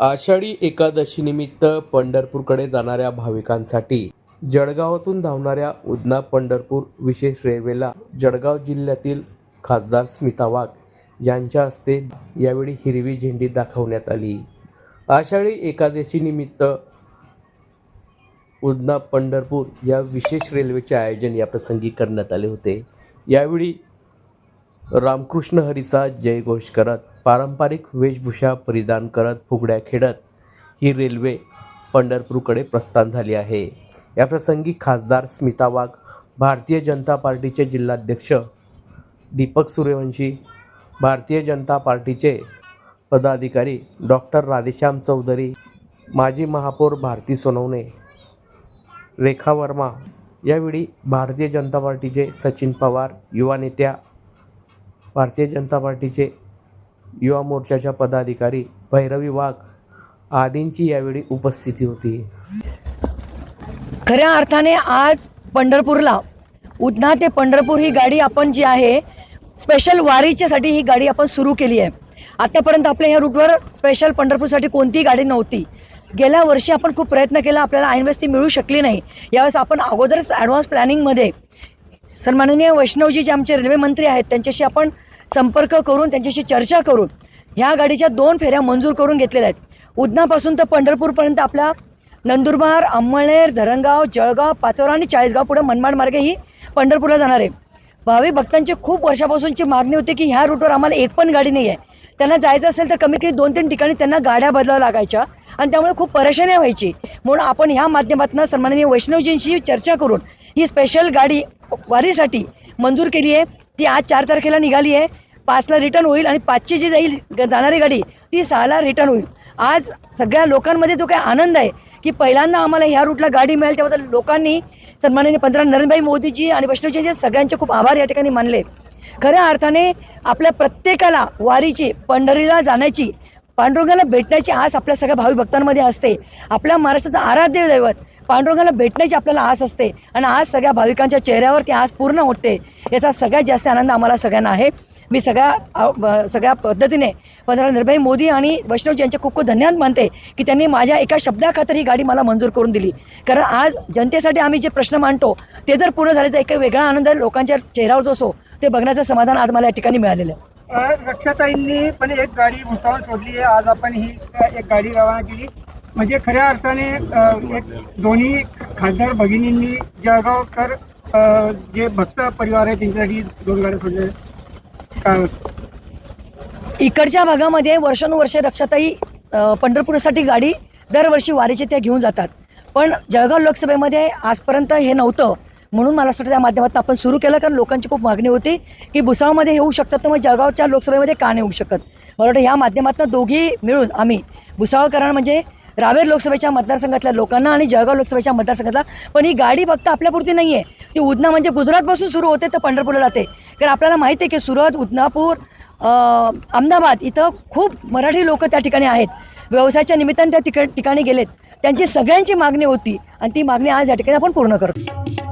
आषाढी एकादशीनिमित्त पंढरपूरकडे जाणाऱ्या भाविकांसाठी जळगावातून धावणाऱ्या उदना पंढरपूर विशेष रेल्वेला जळगाव जिल्ह्यातील खासदार स्मिता वाघ यांच्या हस्ते यावेळी हिरवी झेंडी दाखवण्यात आली. आषाढी एकादशीनिमित्त उदना पंढरपूर या विशेष रेल्वेचे आयोजन या प्रसंगी करण्यात आले होते. यावेळी रामकृष्ण हरिसा जयघोष करत पारंपरिक वेशभूषा परिधान करत फुगड्या खेळत ही रेल्वे पंढरपूरकडे प्रस्थान झाली आहे. याप्रसंगी खासदार स्मिता वाघ भारतीय जनता पार्टीचे जिल्हाध्यक्ष दीपक सूर्यवंशी भारतीय जनता पार्टीचे पदाधिकारी डॉक्टर राधेश्याम चौधरी माजी महापौर भारती सोनवणे रेखा वर्मा यावेळी भारतीय जनता पार्टीचे सचिन पवार युवा नेत्या भारतीय जनता पार्टीचे युवा मोर्चाच्या पदाधिकारी भैरवी वाघ आदींची यावेळी उपस्थिती होती. खऱ्या अर्थाने आज पंढरपूरला उधना ते पंढरपूर ही गाडी आपण जी आहे स्पेशल वारीच्यासाठी ही गाडी आपण सुरू केली आहे. आत्तापर्यंत आपल्या ह्या रूटवर स्पेशल पंढरपूरसाठी कोणतीही गाडी नव्हती. गेल्या वर्षी आपण खूप प्रयत्न केला आपल्याला ऐनवेळेस ती मिळू शकली नाही. यावेळेस आपण अगोदरच ॲडव्हान्स प्लॅनिंगमध्ये सन्माननीय वैष्णवजी जे आमचे रेल्वे मंत्री आहेत त्यांच्याशी आपण संपर्क करून त्यांच्याशी चर्चा करून ह्या गाडीच्या दोन फेऱ्या मंजूर करून घेतलेल्या आहेत. उदनापासून तर पंढरपूरपर्यंत आपला नंदुरबार अंमळनेर धरणगाव जळगाव पाचोरा आणि चाळीसगाव पुढे मनमाड मार्गे ही पंढरपूरला जाणार आहे. भावी भक्तांची खूप वर्षापासूनची मागणी होती की ह्या रूटवर आम्हाला एक पण गाडी नाही आहे त्यांना जायचं असेल तर कमी कमी दोन तीन ठिकाणी त्यांना गाड्या बदलाव्या लागायच्या आणि त्यामुळे खूप परेशानी व्हायची. म्हणून आपण ह्या माध्यमातून सन्माननीय वैष्णवजींशी चर्चा करून ही स्पेशल गाडी वारीसाठी मंजूर केली आहे. ती आज चार तारखेला निघाली आहे. पाचला रिटर्न होईल आणि पाचची जी जाईल जाणारी गाडी ती सहाला रिटर्न होईल. आज सगळ्या लोकांमध्ये जो काही आनंद आहे की पहिल्यांदा आम्हाला ह्या रूटला गाडी मिळेल त्याबद्दल लोकांनी सन्माननीय पंतप्रधान नरेंद्रभाई मोदीजी आणि वैष्णवजीचे सगळ्यांचे खूप आभार या ठिकाणी मानले. खऱ्या अर्थाने आपल्या प्रत्येकाला वारीची पंढरीला जाण्याची पांडुरंगाला भेटण्याची आस आपल्या सगळ्या भावी भक्तांमध्ये असते. आपल्या महाराष्ट्राचं आराध्य दैवत पांडुरंगाला भेटण्याची आपल्याला आस असते. आणि आज सगळ्या भाविकांच्या चेहऱ्यावर ती आस पूर्ण होते याचा सगळ्यात जास्त आनंद आम्हाला सगळ्यांना आहे. मी सगळ्या सगळ्या पद्धतीने पंतप्रधान निर्भय मोदी आणि वैष्णवजी यांचे खूप खूप धन्यवाद मानते की त्यांनी माझ्या एका शब्दाखातर ही गाडी मला मंजूर करून दिली. कारण आज जनतेसाठी आम्ही जे प्रश्न मांडतो ते जर पूर्ण झाल्याचा एक वेगळा आनंद लोकांच्या चेहऱ्यावर जो असो ते बघण्याचं समाधान आज मला या ठिकाणी मिळालेलं आहे. रक्षाताईंनी पण एक गाडी भुसावर सोडली आहे. आज आपण ही एक गाडी रवाना केली. म्हणजे खऱ्या अर्थाने एक दोन्ही खासदार भगिनींनी जळगावकर जे भक्त परिवार आहे त्यांच्यासाठी दोन गाड्या सोडले आहेत. काय इकडच्या भागामध्ये वर्षानुवर्षे रक्षाताई पंढरपूरसाठी गाडी दरवर्षी वारीची त्या घेऊन जातात. पण जळगाव लोकसभेमध्ये आजपर्यंत हे नव्हतं. म्हणून मला असं वाटतं त्या माध्यमातून आपण सुरू केलं कारण लोकांची खूप मागणी होती की भुसावळमध्ये होऊ शकतात तर मग जळगावच्या लोकसभेमध्ये का नाही होऊ शकत? मला वाटतं ह्या माध्यमातून दोघी मिळून आम्ही भुसावळकरण म्हणजे रावेर लोकसभेच्या मतदारसंघातल्या लोकांना आणि जळगाव लोकसभेच्या मतदारसंघातला. पण ही गाडी फक्त आपल्यापुरती नाही आहे ती उदना म्हणजे गुजरातपासून सुरू होते तर पंढरपूरला जाते. कारण आपल्याला माहिती आहे की सुरत उदनापूर अहमदाबाद इथं खूप मराठी लोक त्या ठिकाणी आहेत. व्यवसायाच्या निमित्ताने त्या ठिका ठिकाणी गेलेत. त्यांची सगळ्यांची मागणी होती आणि ती मागणी आज या ठिकाणी आपण पूर्ण करतो.